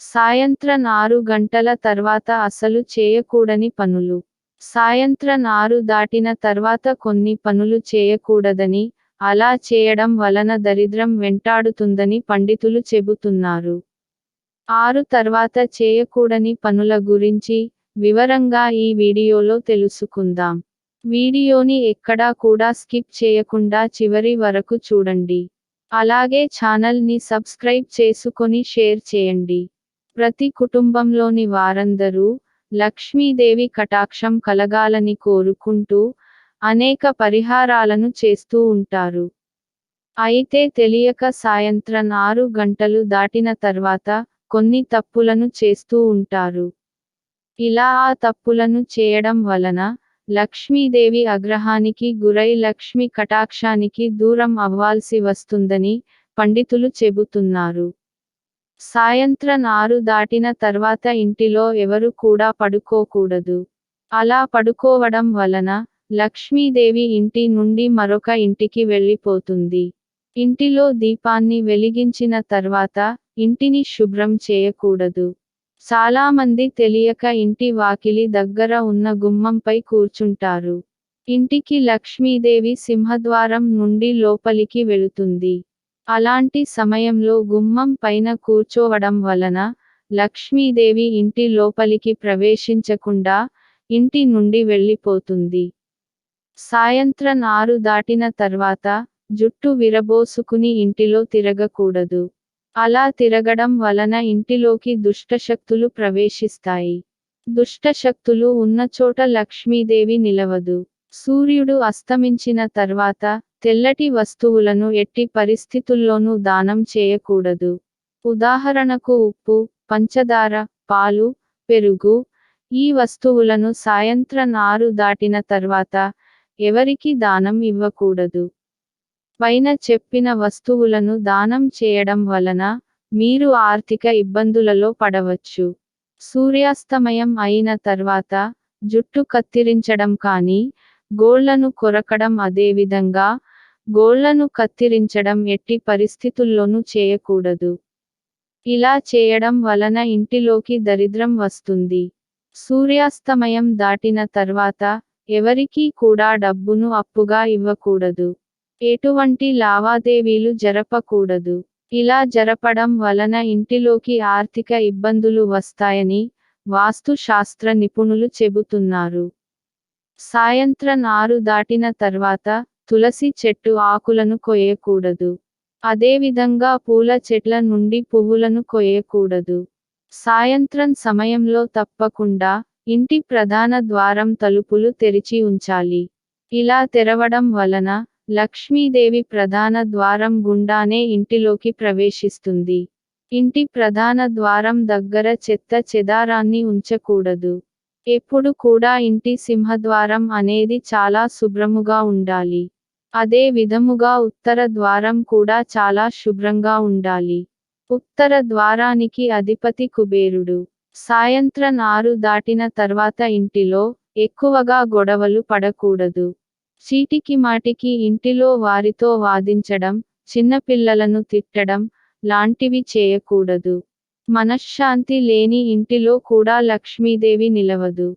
సాయంత్రం ఆరు గంటల తర్వాత అసలు చేయకూడని పనులు. సాయంత్రం ఆరు దాటిన తర్వాత కొన్ని పనులు చేయకూడదని అలా చేయడం వలన దరిద్రం వెంటాడుతుందని పండితులు చెబుతున్నారు. ఆరు తర్వాత చేయకూడని పనుల గురించి వివరంగా ఈ వీడియోలో తెలుసుకుందాం. వీడియోని ఎక్కడా కూడా స్కిప్ చేయకుండా చివరి వరకు చూడండి. అలాగే ఛానల్ని సబ్స్క్రైబ్ చేసుకొని షేర్ చేయండి. ప్రతి కుటుంబంలోని వారందరూ లక్ష్మీదేవి కటాక్షం కలగాలని కోరుకుంటూ అనేక పరిహారాలను చేస్తూ ఉంటారు. అయితే తెలియక సాయంత్రం ఆరు గంటలు దాటిన తర్వాత కొన్ని తప్పులను చేస్తూ ఉంటారు. ఇలా ఆ తప్పులను చేయడం వలన లక్ష్మీదేవి అగ్రహానికి గురై లక్ష్మి కటాక్షానికి దూరం అవ్వాల్సి వస్తుందని పండితులు చెబుతున్నారు. సాయంత్రం ఆరు దాటిన తర్వాత ఇంటిలో ఎవరు కూడా పడుకోకూడదు. అలా పడుకోవడం వలన లక్ష్మీదేవి ఇంటి నుండి మరొక ఇంటికి వెళ్ళిపోతుంది. ఇంటిలో దీపాన్ని వెలిగించిన తర్వాత ఇంటిని శుభ్రం చేయకూడదు. చాలామంది తెలియక ఇంటి వాకిలి దగ్గర ఉన్న గుమ్మంపై కూర్చుంటారు. ఇంటికి లక్ష్మీదేవి సింహద్వారం నుండి లోపలికి వెళుతుంది. అలాంటి సమయంలో గుమ్మం పైన కూర్చోవడం వలన లక్ష్మీదేవి ఇంటి లోపలికి ప్రవేశించకుండా ఇంటి నుండి వెళ్ళిపోతుంది. సాయంత్రం ఆరు దాటిన తర్వాత జుట్టు విరబోసుకుని ఇంటిలో తిరగకూడదు. అలా తిరగడం వలన ఇంటిలోకి దుష్టశక్తులు ప్రవేశిస్తాయి. దుష్టశక్తులు ఉన్న చోట లక్ష్మీదేవి నిలవదు. సూర్యుడు అస్తమించిన తర్వాత తెల్లటి వస్తువులను ఎట్టి పరిస్థితుల్లోనూ దానం చేయకూడదు. ఉదాహరణకు ఉప్పు పంచదార పాలు పెరుగు ఈ వస్తువులను సాయంత్రం ఆరు దాటిన తర్వాత ఎవరికి దానం ఇవ్వకూడదు. పైన చెప్పిన వస్తువులను దానం చేయడం వలన మీరు ఆర్థిక ఇబ్బందులలో పడవచ్చు. సూర్యాస్తమయం అయిన తర్వాత జుట్టు కత్తిరించడం కానీ గోళ్ళను కొరకడం అదేవిధంగా గోళ్ళను కత్తిరించడం ఎట్టి పరిస్థితుల్లోనూ చేయకూడదు. ఇలా చేయడం వలన ఇంటిలోకి దరిద్రం వస్తుంది. సూర్యాస్తమయం దాటిన తర్వాత ఎవరికీ కూడా డబ్బును అప్పుగా ఇవ్వకూడదు. ఎటువంటి లావాదేవీలు జరపకూడదు. ఇలా జరపడం వలన ఇంటిలోకి ఆర్థిక ఇబ్బందులు వస్తాయని వాస్తు శాస్త్ర నిపుణులు చెబుతున్నారు. సాయంత్రం ఆరు దాటిన తర్వాత తులసి చెట్టు ఆకులను కొయ్యకూడదు. అదేవిధంగా పూల చెట్ల నుండి పువ్వులను కొయ్యకూడదు. సాయంత్రం సమయంలో తప్పకుండా ఇంటి ప్రధాన ద్వారం తలుపులు తెరిచి ఉంచాలి. ఇలా తెరవడం వలన లక్ష్మీదేవి ప్రధాన ద్వారం గుండానే ఇంటిలోకి ప్రవేశిస్తుంది. ఇంటి ప్రధాన ద్వారం దగ్గర చెత్త చెదారాన్ని ఉంచకూడదు. ఎప్పుడు కూడా ఇంటి సింహద్వారం అనేది చాలా శుభ్రముగా ఉండాలి. అదే విధముగా ఉత్తర ద్వారం కూడా చాలా శుభ్రంగా ఉండాలి. ఉత్తర ద్వారానికి అధిపతి కుబేరుడు. సాయంత్రం ఆరు దాటిన తర్వాత ఇంటిలో ఎక్కువగా గొడవలు పడకూడదు. చీటికి మాటికి ఇంటిలో వారితో వాదించడం చిన్నపిల్లలను తిట్టడం లాంటివి చేయకూడదు. మనశ్శాంతి లేని ఇంటిలో కూడా లక్ష్మీదేవి నిలవదు.